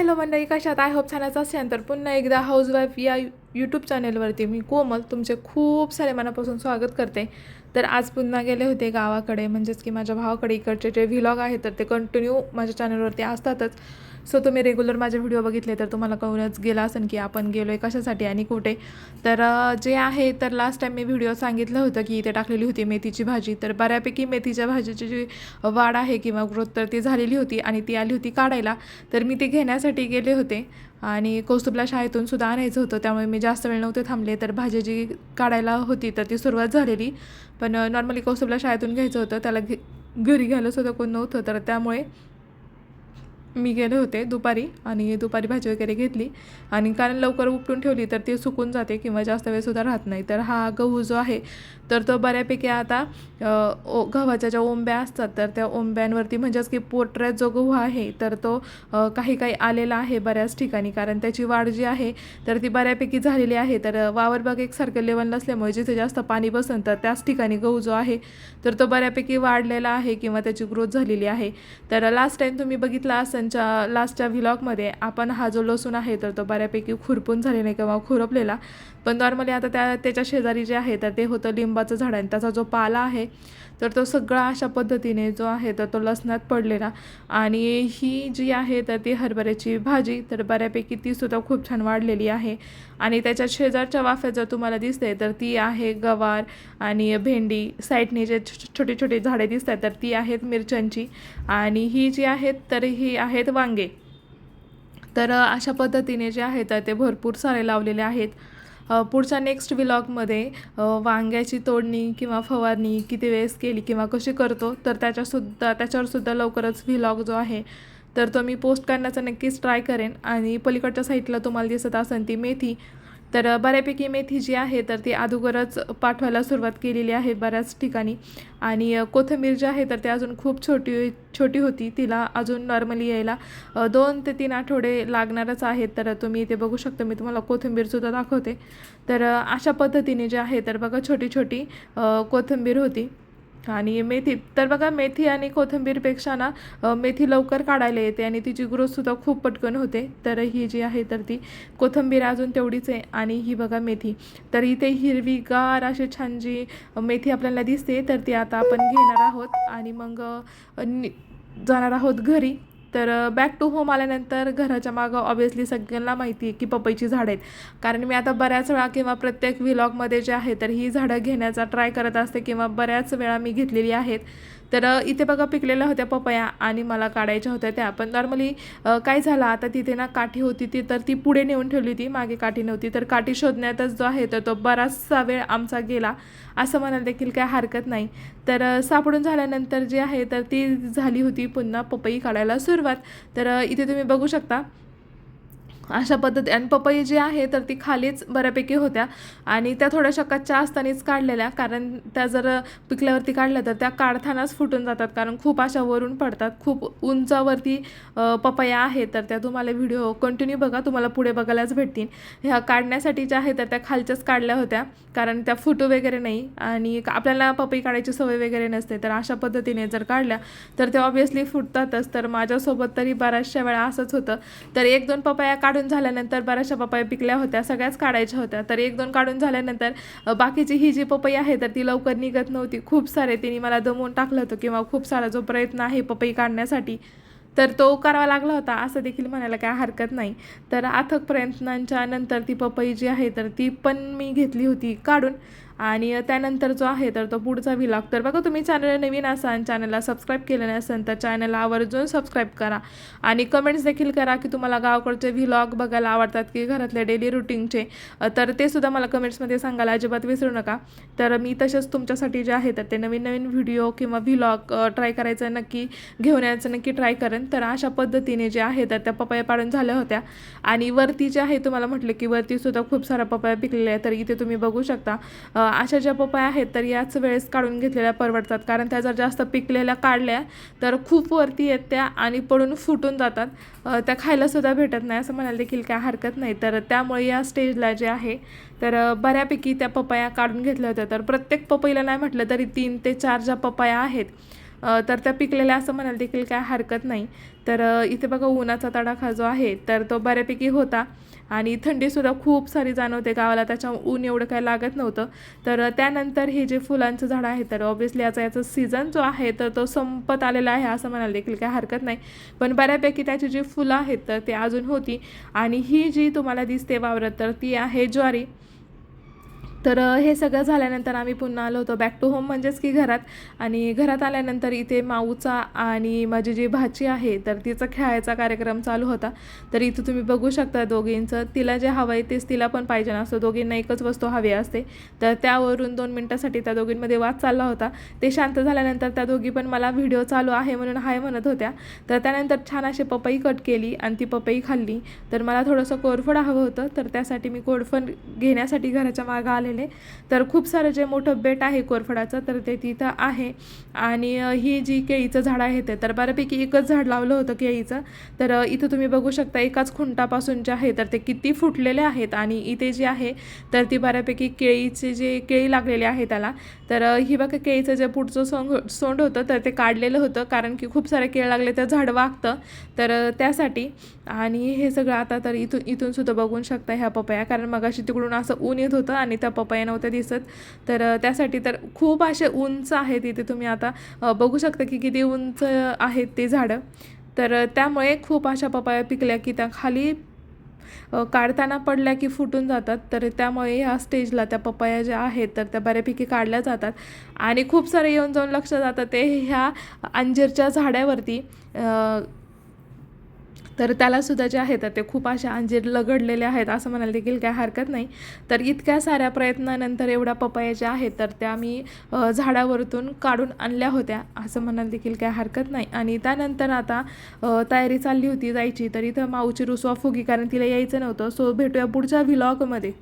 कशात? I hope छानच असेल. तर पुन्हा एकदा हाऊसवाईफ या यूट्यूब चॅनेलवरती मी कोमल तुमचे खूप सारे मनापासून स्वागत करते. तर आज पुन्हा गेले होते गावाकडे म्हणजेच की माझ्या भावाकडे इकडचे जे व्हिलॉग आहेत तर ते कंटिन्यू माझ्या चॅनलवरती असतातच. सो तुम्ही रेग्युलर माझे व्हिडिओ बघितले तर तुम्हाला कळूनच गेला असेल की आपण गेलो आहे कशासाठी आणि कुठे. तर जे आहे तर लास्ट टाईम मी व्हिडिओ सांगितलं होतं की इथे टाकलेली होती मेथीची भाजी. तर बऱ्यापैकी मेथीच्या भाजीची जी वाढ आहे किंवा ग्रोथ तर ती झालेली होती आणि ती आली होती काढायला. तर मी ती घेण्यासाठी गेले होते आणि कौस्तुभला शाळेतून सुद्धा आणायचं होतं. त्यामुळे मी जास्त वेळ नव्हते थांबले. तर भाजी जी काढायला होती तर ती सुरुवात झालेली. पण नॉर्मली कौस्तुभला शाळेतून घ्यायचं होतं. त्याला घे घरी घ्यायलाच होतं कोण नव्हतं. तर त्यामुळे मी गेले होते दुपारी आणि दुपारी भाजी वगैरे घेतली. आणि कारण लवकर उपटून ठेवली तर ती सुकून जाते किंवा जास्त वेळसुद्धा राहत नाही. तर हा गहू जो आहे तर तो बऱ्यापैकी आता ओ गव्हाच्या ज्या ओंब्या असतात तर त्या ओंब्यांवरती म्हणजेच की पोटऱ्यात जो गहू आहे तर तो काही काही आलेला आहे बऱ्याच ठिकाणी. कारण त्याची वाढ जी आहे तर ती बऱ्यापैकी झालेली आहे. तर वावर बाग एकसारखं लेवल नसल्यामुळे जिथे जास्त पाणी बसन तर त्याच ठिकाणी गहू जो आहे तर तो बऱ्यापैकी वाढलेला आहे किंवा त्याची ग्रोथ झालेली आहे. तर लास्ट टाईम तुम्ही बघितला त्यांच्या लास्टच्या व्हिलॉगमध्ये आपण हा जो लसूण आहे तर तो बऱ्यापैकी खुरपून झालेला किंवा खुरपलेला पण नॉर्मली आता त्या त्याच्या शेजारी जे आहे तर ते होतं लिंबाचं झाड आणि त्याचा जो पाला आहे तर तो सगळा अशा पद्धतीने जो आहे तर तो लसणात पडलेला. आणि ही जी आहे तर ती हरभऱ्याची भाजी तर बऱ्यापैकी तीसुद्धा खूप छान वाढलेली आहे. आणि त्याच्या शेजारच्या वाफ्यात जर तुम्हाला दिसते तर ती आहे गवार आणि भेंडी. साईडने जे छोटे छोटे झाडे दिसत आहेत तर ती आहेत मिरच्यांची. आणि ही जी आहेत तर ही आहेत वांगे. तर अशा पद्धतीने जे आहे तर ते भरपूर सारे लावलेले आहेत. पुढच्या नेक्स्ट व्लॉगमध्ये वांग्याची तोडणी किंवा फवारणी किती वेळेस केली किंवा कशी करतो तर त्याच्यासुद्धा त्याच्यावरसुद्धा लवकरच व्हिलॉग जो आहे तर तो मी पोस्ट करण्याचा नक्कीच ट्राय करेन. आणि पलीकडच्या साईडला तुम्हाला दिसत असेल ती मेथी. तर बऱ्यापैकी मेथी जी आहे तर ती अगोदरच पाठवायला सुरुवात केलेली आहे बऱ्याच ठिकाणी. आणि कोथिंबीर जी आहे तर ती अजून खूप छोटी छोटी होती. तिला अजून नॉर्मली यायला दोन ते तीन आठवडे लागणारच आहेत. तर तुम्ही इथे बघू शकता मी तुम्हाला कोथिंबीरसुद्धा दाखवते. तर अशा पद्धतीने जे आहे तर बघा छोटी छोटी कोथिंबीर होती. आणि मेथी तर बघा मेथी आणि कोथिंबीरपेक्षा ना मेथी लवकर काढायला येते आणि तिची ग्रोथसुद्धा खूप पटकन होते. तर ही जी आहे तर ती कोथिंबीर अजून तेवढीच आहे आणि ही बघा मेथी. तर इथे हिरवीगार अशी छान जी मेथी आपल्याला दिसते तर ती आता आपण घेणार आहोत आणि मग नि- जाणार आहोत घरी. तर बॅक टू होम आल्यानंतर घराच्या मागं ऑब्वियसली सगळ्यांना माहिती आहे की पपईची झाडं आहेत. कारण मी आता बऱ्याच वेळा किंवा प्रत्येक व्हिलॉगमध्ये जे आहे तर ही झाडं घेण्याचा ट्राय करत असते किंवा बऱ्याच वेळा मी घेतलेली आहेत. तर इथे बघा पिकलेल्या होत्या पपया आणि मला काढायच्या होत्या त्या. पण नॉर्मली काय झालं आता तिथे ना काठी होती ती तर ती पुढे नेऊन ठेवली होती मागे काठी नव्हती. तर काठी शोधण्यातच जो आहे तर तो बराचसा वेळ आमचा गेला. असं म्हणायला देखील काय हरकत नाही. तर सापडून झाल्यानंतर जी आहे तर ती झाली होती पुन्हा पपई काढायला सुरुवात. तर इथे तुम्ही बघू शकता अशा पद्धती आणि पपई जी आहे तर ती खालीच बऱ्यापैकी होत्या. आणि त्या थोड्याशा कच्च्या असतानाच काढलेल्या. कारण त्या जर पिकल्यावरती काढल्या तर त्या काढतानाच फुटून जातात. कारण खूप अशा वरून पडतात. खूप उंचावरती पपया आहेत तर त्या तुम्हाला व्हिडिओ कंटिन्यू बघा. तुम्हाला पुढे बघायलाच भेटतील. ह्या काढण्यासाठी ज्या आहेत तर त्या खालच्याच काढल्या होत्या. कारण त्या फुटू वगैरे नाही. आणि का- आपल्याला पपई काढायची सवय वगैरे नसते. तर अशा पद्धतीने जर काढल्या तर ते ऑब्वियसली फुटतातच. तर माझ्यासोबत तरी बऱ्याचशा वेळा असंच होतं. तर एक दोन पपया काढून झाल्यानंतर बऱ्याचशा पपया पिकल्या होत्या सगळ्याच काढायच्या होत्या. तर एक दोन काढून झाल्यानंतर बाकीची ही जी पपई आहे तर ती लवकर निघत नव्हती. खूप सारे तिने मला दमवून टाकलं होतं किंवा खूप सारा जो प्रयत्न आहे पपई काढण्यासाठी तर तो करावा लागला होता. असं देखील म्हणायला काय हरकत नाही. तर अथक प्रयत्नांच्या नंतर ती पपई जी आहे तर ती पण मी घेतली होती काढून. आणि त्यानंतर जो आहे तर तो पुढचा व्हिलॉग तर बघा तुम्ही चॅनल नवीन असाल चॅनलला सबस्क्राईब केलं नसेल तर चॅनलला आवर्जून सबस्क्राईब करा. आणि कमेंट्स देखील करा की तुम्हाला गावाकडचे व्हिलॉग बघायला आवडतात की घरातले डेली रुटीनचे तर ते सुद्धा मला कमेंट्समध्ये सांगायला अजिबात विसरू नका. तर मी तसेच तुमच्यासाठी जे आहे तर ते नवीन नवीन व्हिडिओ किंवा व्हिलॉग ट्राय करायचं नक्की घेऊन यायचं नक्की ट्राय करेन. तर अशा पद्धतीने जे आहे तर त्या पपया पाडून झाल्या होत्या. आणि वरती जे आहे तुम्हाला म्हटलं की वरतीसुद्धा खूप साऱ्या पपया पिकलेल्या आहेत तर इथे तुम्ही बघू शकता. अशा ज्या पपाया आहेत तर याच वेळेस काढून घेतलेल्या परवडतात. कारण त्या जर जास्त पिकलेल्या काढल्या तर खूप वरती येत त्या आणि पडून फुटून जातात. त्या खायलासुद्धा भेटत नाही असं म्हणायला देखील काय हरकत नाही. तर त्यामुळे या स्टेजला जे आहे तर बऱ्यापैकी त्या पपाया काढून घेतल्या होत्या. तर प्रत्येक पपईला नाही म्हटलं तरी तीन ते चार ज्या पपाया आहेत तर त्या पिकलेल्या असं म्हणायला देखील काय हरकत नाही. तर इथे बघा उन्हाचा तडाखा जो आहे तर तो बऱ्यापैकी होता. आणि थंडीसुद्धा खूप सारी जाणवते गावाला त्याच्या ऊन एवढं काय लागत नव्हतं. तर त्यानंतर हे जे फुलांचं झाड आहे तर ऑब्व्हियसली याचा याचा सीझन जो आहे तर तो संपत आलेला आहे असं म्हणायला देखील काय हरकत नाही. पण बऱ्यापैकी त्याची जी फुलं आहेत तर ते अजून होती. आणि ही जी तुम्हाला दिसते वावरत तर ती आहे ज्वारी. तर हे सगळं झाल्यानंतर आम्ही पुन्हा आलो होतो बॅक टू होम म्हणजेच की घरात. आणि घरात आल्यानंतर इथे माऊचा आणि माझी जी भाची आहे तर तिचा खेळायचा कार्यक्रम चालू होता. तर इथं तुम्ही बघू शकता दोघींचं. तिला जे हवं आहे तेच तिला पण पाहिजे नसतं दोघींना एकच वस्तू हवी असते. तर त्यावरून दोन मिनटासाठी त्या दोघींमध्ये वाद चालला होता. ते शांत झाल्यानंतर त्या दोघी पण मला व्हिडिओ चालू आहे म्हणून हाय म्हणत होत्या. तर त्यानंतर छान अशी पपई कट केली आणि ती पपई खाल्ली. तर मला थोडंसं कोरफड हवं होतं. तर त्यासाठी मी कोरफड घेण्यासाठी घराच्या मागं आलेले तर खूप सारं जे मोठं बेट आहे कोरफडाचं तर ते तिथं आहे. आणि ही जी केळीचं झाड आहे ते तर बऱ्यापैकी एकच झाड लावलं होतं केळीचं. तर इथं तुम्ही बघू शकता एकाच खुंटापासून जे आहे तर ते किती फुटलेले आहेत आणि इथे जे आहे तर ती बऱ्यापैकी केळीचे जे केळी लागलेली आहे त्याला. तर ही बघा केळीचं जे पुढचं सोंग सोंड होतं तर ते काढलेलं होतं कारण की खूप सारे केळ लागले तर झाड वागतं. तर त्यासाठी. आणि हे सगळं आता तर इथून इथून सुद्धा बघून शकता ह्या पपया कारण मगाशी तिकडून असं ऊन येत होतं आणि त्या पपया नव्हत्या दिसत. तर त्यासाठी तर खूप असे उंच आहेत इथे तुम्ही आता बघू शकता की किती उंच आहेत ते झाडं. तर त्यामुळे खूप अशा पपाया पिकल्या की त्या खाली काढताना पडल्या की फुटून जातात. तर त्यामुळे ह्या स्टेजला त्या पपाया ज्या आहेत तर त्या बऱ्यापैकी काढल्या जातात. आणि खूप सारे येऊन जाऊन लक्ष जातं ते ह्या अंजीरच्या झाडावरती. तर त्यालासुद्धा जे आहेत तर ते खूप अशा अंजीर लगडलेले आहेत असं म्हणायला देखील काही हरकत नाही. तर इतक्या साऱ्या प्रयत्नानंतर एवढ्या पपया ज्या आहेत तर त्या मी झाडावरतून काढून आणल्या होत्या असं म्हणायला देखील काही हरकत नाही. आणि त्यानंतर आता तयारी चालली होती जायची. तर इथं माऊची रुसवा फुगी कारण तिला यायचं नव्हतं. सो भेटूया पुढच्या व्हिलॉगमध्ये